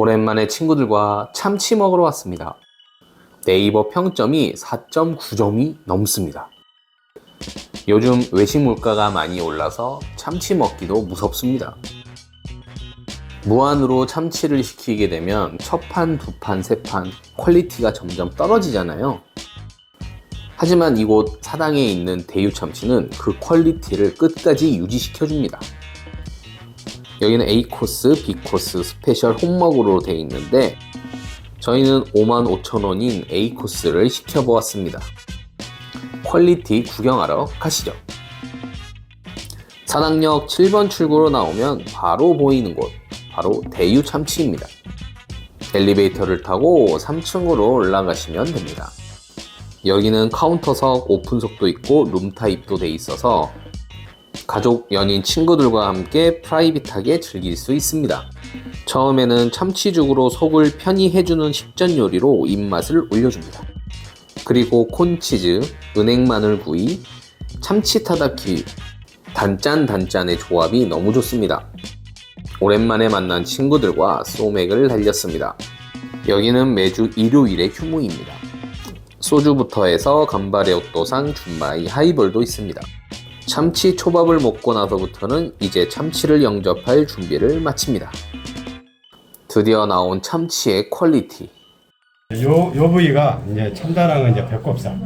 오랜만에 친구들과 참치 먹으러 왔습니다. 네이버 평점이 4.9점이 넘습니다. 요즘 외식 물가가 많이 올라서 참치 먹기도 무섭습니다. 무한으로 참치를 시키게 되면 첫 판, 두 판, 세 판 퀄리티가 점점 떨어지잖아요. 하지만 이곳 사당에 있는 대유 참치는 그 퀄리티를 끝까지 유지시켜줍니다. 여기는 A 코스, B 코스, 스페셜 홈먹으로 되어 있는데 저희는 55,000원인 A 코스를 시켜보았습니다. 퀄리티 구경하러 가시죠. 사당역 7번 출구로 나오면 바로 보이는 곳, 바로 대유 참치입니다. 엘리베이터를 타고 3층으로 올라가시면 됩니다. 여기는 카운터석 오픈석도 있고 룸타입도 돼 있어서 가족, 연인, 친구들과 함께 프라이빗하게 즐길 수 있습니다. 처음에는 참치죽으로 속을 편히 해주는 식전 요리로 입맛을 올려줍니다. 그리고 콘치즈, 은행 마늘 구이, 참치 타다키, 단짠 단짠의 조합이 너무 좋습니다. 오랜만에 만난 친구들과 소맥을 달렸습니다. 여기는 매주 일요일의 휴무입니다. 소주부터 해서 옥도상, 준마이, 하이볼도 있습니다. 참치 초밥을 먹고 나서부터는 이제 참치를 영접할 준비를 마칩니다. 드디어 나온 참치의 퀄리티. 요, 요 부위가 이제 참다랑은 이제 배꼽살.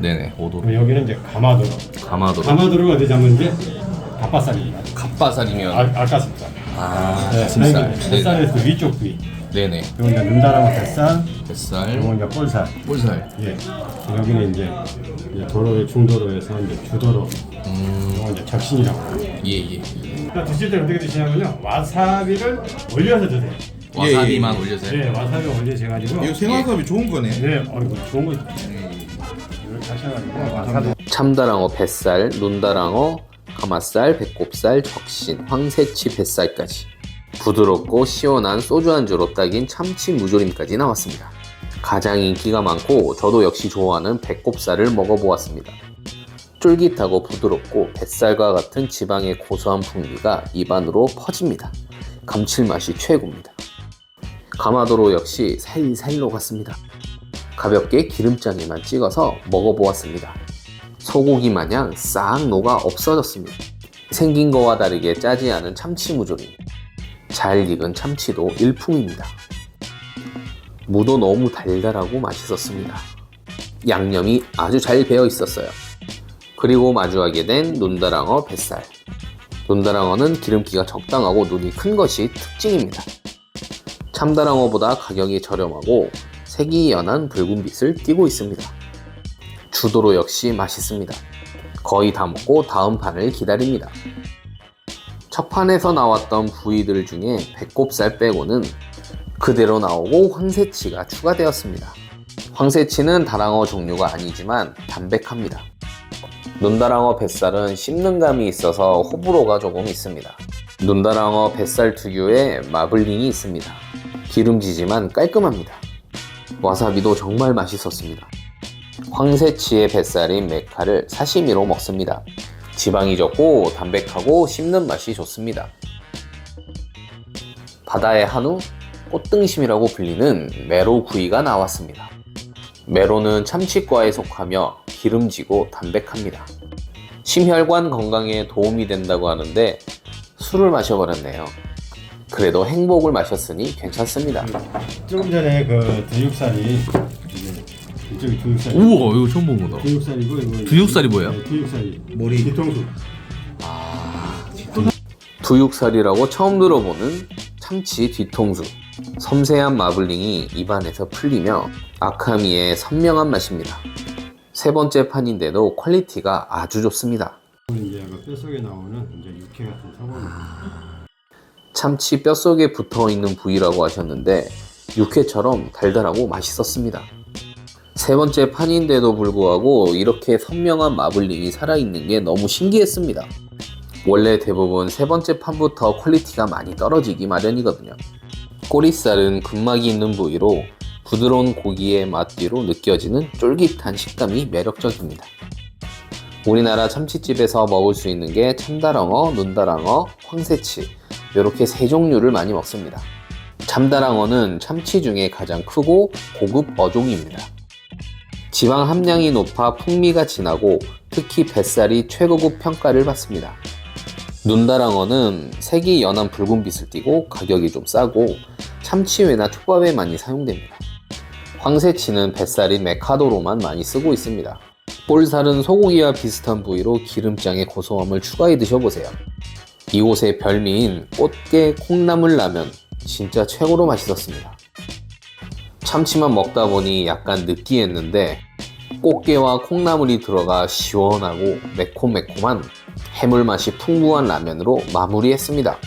네네, 오도. 여기는 이제 가마도로. 가마도로. 가마도로가 어디냐면 이제 갓바살입니다. 갓바살이면 알, 알가슴살. 아, 네, 가슴살. 뱃살에서 위쪽 부위. 네네. 그리고 이제 눈다랑은 뱃살, 뱃살, 요건 이제 볼살. 볼살. 예. 여기는 이제, 이제 도로의 중도로에서 이제 주도로. 음, 요건 이제 적신이라고 해요. 예, 예. 그러니까 드실 때 어떻게 드시냐면요. 와사비를 올려서 드세요. 와사비만 올려서요? 네, 와사비 올려셔가지고. 이거 생화사비 좋은 거네. 네, 어이구, 좋은 거. 이렇게 하셔가지고 와사비. 참다랑어 뱃살, 눈다랑어, 가마살, 배꼽살, 적신, 황새치 뱃살까지 부드럽고 시원한 소주 안주로 딱인 참치 무조림까지 나왔습니다. 가장 인기가 많고 저도 역시 좋아하는 배꼽살을 먹어보았습니다. 쫄깃하고 부드럽고 뱃살과 같은 지방의 고소한 풍미가 입안으로 퍼집니다. 감칠맛이 최고입니다. 가마도로 역시 살살 녹았습니다. 가볍게 기름장에만 찍어서 먹어보았습니다. 소고기 마냥 싹 녹아 없어졌습니다. 생긴 거와 다르게 짜지 않은 참치 무조림. 잘 익은 참치도 일품입니다. 무도 너무 달달하고 맛있었습니다. 양념이 아주 잘 배어 있었어요. 그리고 마주하게 된 논다랑어 뱃살. 논다랑어는 기름기가 적당하고 눈이 큰 것이 특징입니다. 참다랑어보다 가격이 저렴하고 색이 연한 붉은빛을 띠고 있습니다. 주도로 역시 맛있습니다. 거의 다 먹고 다음 판을 기다립니다. 첫 판에서 나왔던 부위들 중에 배꼽살 빼고는 그대로 나오고 황새치가 추가되었습니다. 황새치는 다랑어 종류가 아니지만 담백합니다. 눈다랑어 뱃살은 씹는 감이 있어서 호불호가 조금 있습니다. 눈다랑어 뱃살 특유의 마블링이 있습니다. 기름지지만 깔끔합니다. 와사비도 정말 맛있었습니다. 황새치의 뱃살인 메카를 사시미로 먹습니다. 지방이 적고 담백하고 씹는 맛이 좋습니다. 바다의 한우, 꽃등심이라고 불리는 메로 구이가 나왔습니다. 메로는 참치과에 속하며 기름지고 담백합니다. 심혈관 건강에 도움이 된다고 하는데 술을 마셔버렸네요. 그래도 행복을 마셨으니 괜찮습니다. 조금 전에 그 두육살이 이쪽이 두육살이 우와 이거 처음 본 거다. 두육살이고 이거 두육살이 뭐예요? 네, 두육살이 머리. 뒤통수 두육살이라고 처음 들어보는 참치 뒤통수. 섬세한 마블링이 입안에서 풀리며 아카미의 선명한 맛입니다. 세 번째 판인데도 퀄리티가 아주 좋습니다. 이제 그 뼛속에 나오는 이제 육회 같은 소금 참치 뼛속에 붙어 있는 부위라고 하셨는데 육회처럼 달달하고 맛있었습니다. 세 번째 판인데도 불구하고 이렇게 선명한 마블링이 살아있는 게 너무 신기했습니다. 원래 대부분 세 번째 판부터 퀄리티가 많이 떨어지기 마련이거든요. 꼬리살은 근막이 있는 부위로 부드러운 고기의 맛 뒤로 느껴지는 쫄깃한 식감이 매력적입니다. 우리나라 참치집에서 먹을 수 있는 게 참다랑어, 눈다랑어, 황새치 이렇게 세 종류를 많이 먹습니다. 참다랑어는 참치 중에 가장 크고 고급 어종입니다. 지방 함량이 높아 풍미가 진하고 특히 뱃살이 최고급 평가를 받습니다. 눈다랑어는 색이 연한 붉은빛을 띠고 가격이 좀 싸고 참치회나 촉밥에 많이 사용됩니다. 황새치는 뱃살인 메카도로만 많이 쓰고 있습니다. 볼살은 소고기와 비슷한 부위로 기름장에 고소함을 추가해 드셔보세요. 이곳의 별미인 꽃게 콩나물 라면 진짜 최고로 맛있었습니다. 참치만 먹다 보니 약간 느끼했는데 꽃게와 콩나물이 들어가 시원하고 매콤매콤한 해물 맛이 풍부한 라면으로 마무리했습니다.